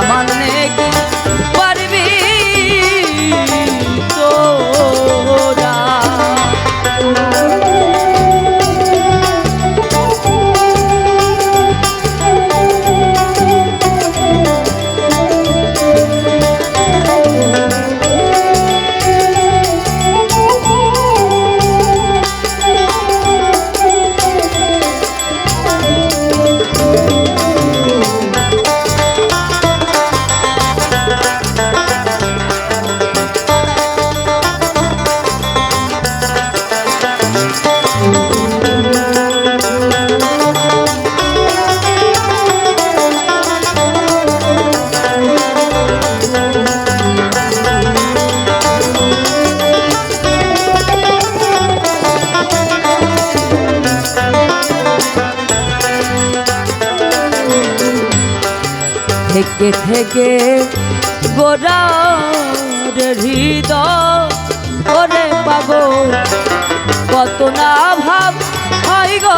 la থেকে গোরার হৃদয়। ওরে পাগল, কত না ভাব হয় গো।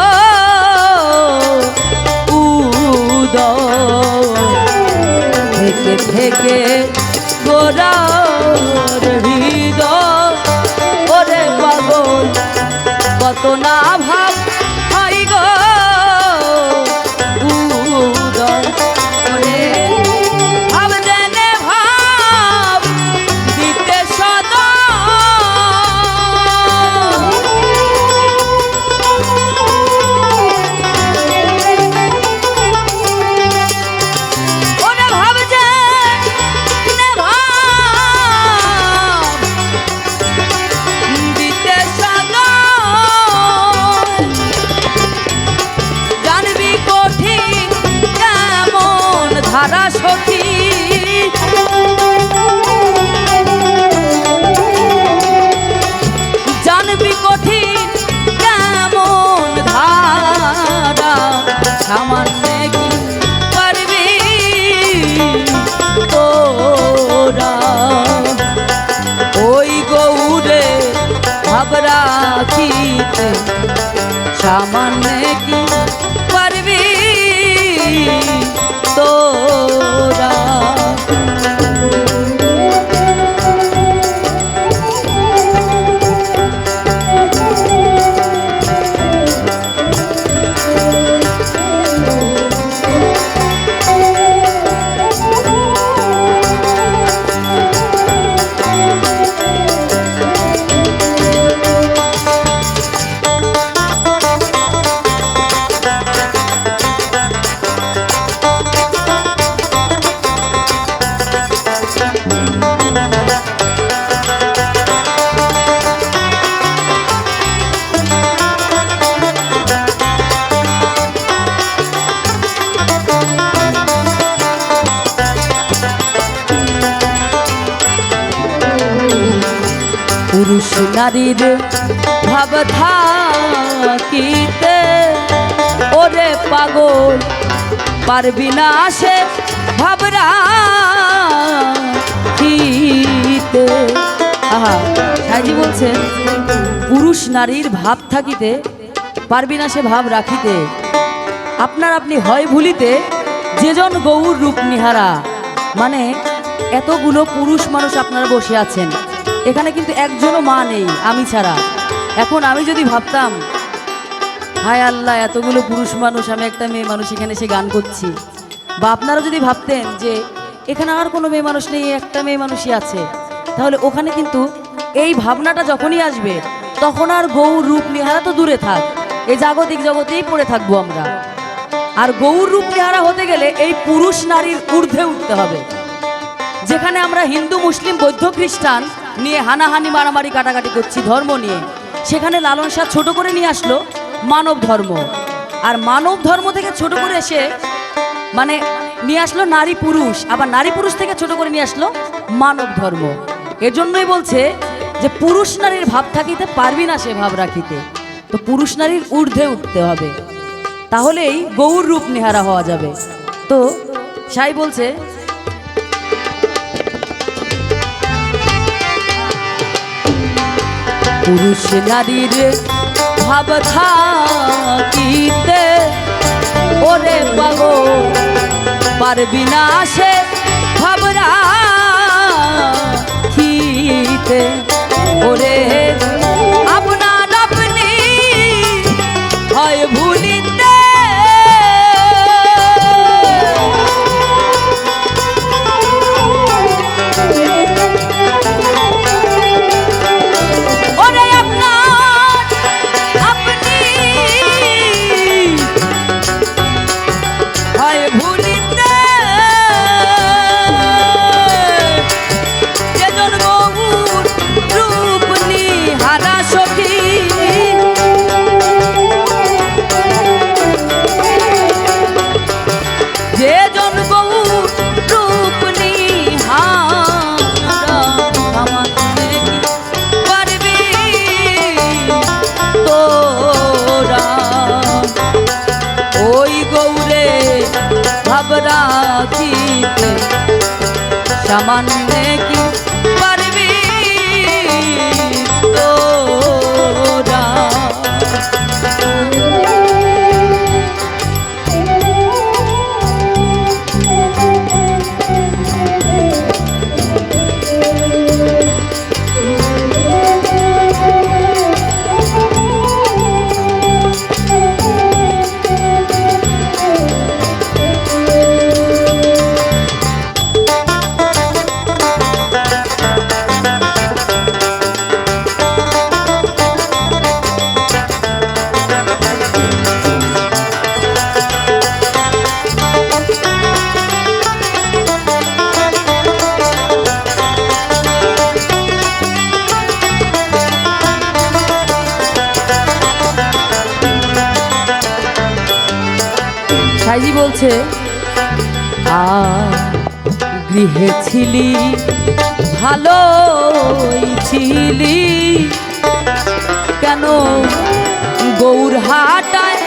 থেকে থেকে গোরার হৃদয়। ওরে পাগল, কত না ভাব হয় গো। কি পারবি তোরা। পুরুষ নারীর ভাব থাকিতে ওরে পাগল, পারবি না সে ভাবরা কিতে আহা সাজি বলছেন পুরুষ নারীর ভাব থাকিতে, পারবি না সে ভাব রাখিতে। আপনার আপনি হয় ভুলিতে, যেজন গৌর রূপ নিহারা। মানে এতগুলো পুরুষ মানুষ আপনারা বসে আছেন। এখানে কিন্তু একজনও মা নেই, আমি ছাড়া। এখন আমি যদি ভাবতাম, হায় আল্লাহ, এতগুলো পুরুষ মানুষ, আমি একটা মেয়ে মানুষ, এখানে এসে গান করছি। বা আপনারা যদি ভাবতেন যে, এখানে আর কোনো মেয়ে মানুষ নেই, একটা মেয়ে মানুষই আছে, তাহলে ওখানে কিন্তু এই ভাবনাটা যখনই আসবে, তখন আর গৌর রূপ নিহারা তো দূরে থাক, এই জাগতিক জগতেই পড়ে থাকব আমরা। আর গৌর রূপ নিহারা হতে গেলে এই পুরুষ নারীর ঊর্ধ্বে উঠতে হবে। যেখানে আমরা হিন্দু, মুসলিম, বৌদ্ধ, খ্রিস্টান নিয়ে হানাহানি, মারামারি, কাটাকাটি করছি ধর্ম নিয়ে। সেখানে লালন শাহ ছোট করে নিয়ে আসলো মানব ধর্ম। আর মানব ধর্ম থেকে ছোট করে এসে মানে নিয়ে আসলো নারী পুরুষ, আবার নারী পুরুষ থেকে ছোট করে নিয়ে আসলো মানব ধর্ম। এজন্যই বলছে যে পুরুষ নারীর ভাব থাকিতে পারবি না সে ভাব রাখিতে। তো পুরুষ নারীর ঊর্ধ্বে উঠতে হবে। তাহলেই গৌর রূপ নেহারা হওয়া যাবে। তো সাই বলছে পুরুষ নারীর ভাব থাকিতে ওরে পাগো পারবি না সে ভাবরা খিতে ওরে, আপনার আপনি হয় ভুলিতে তোরা ওই গৌরে ভাব রাখিতে সামান্য কি সাইজি বলছে আ গৃহে ছিলি, ভালোই ছিলি। কেন গৌর হাটায়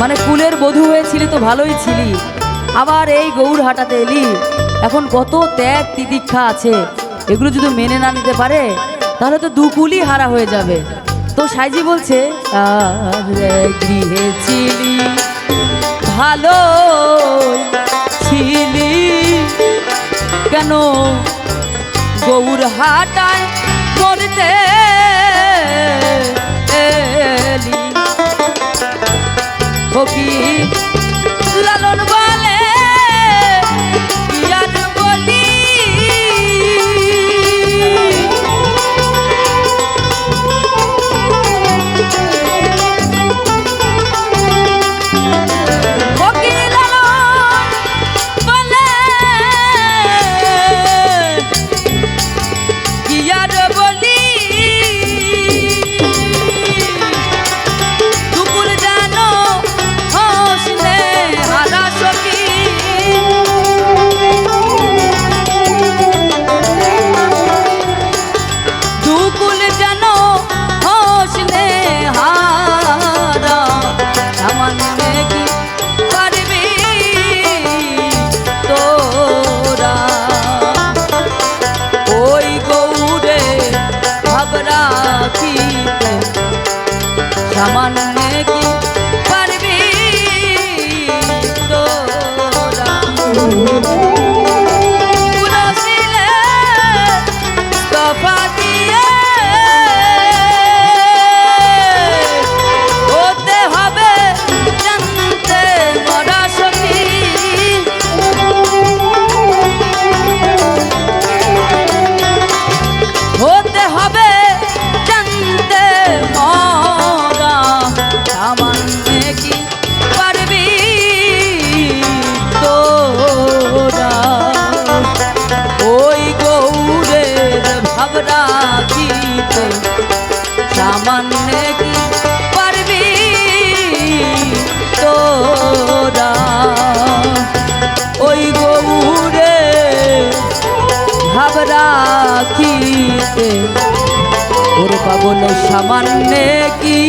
মানে কুলের বধূ হয়েছিলি তো ভালোই ছিলি, আবার এই গৌর হাটাতে এলি? এখন কত ত্যাগ তিতিক্ষা আছে এগুলো যদি মেনে না নিতে পারে, তাহলে তো দুকুলই হারা হয়ে যাবে। তো সাইজি বলছে ভালো ছিলি কেন? গৌর হাটায় করতে লালন রাখিতে। ওর পাবন সামান্য কি?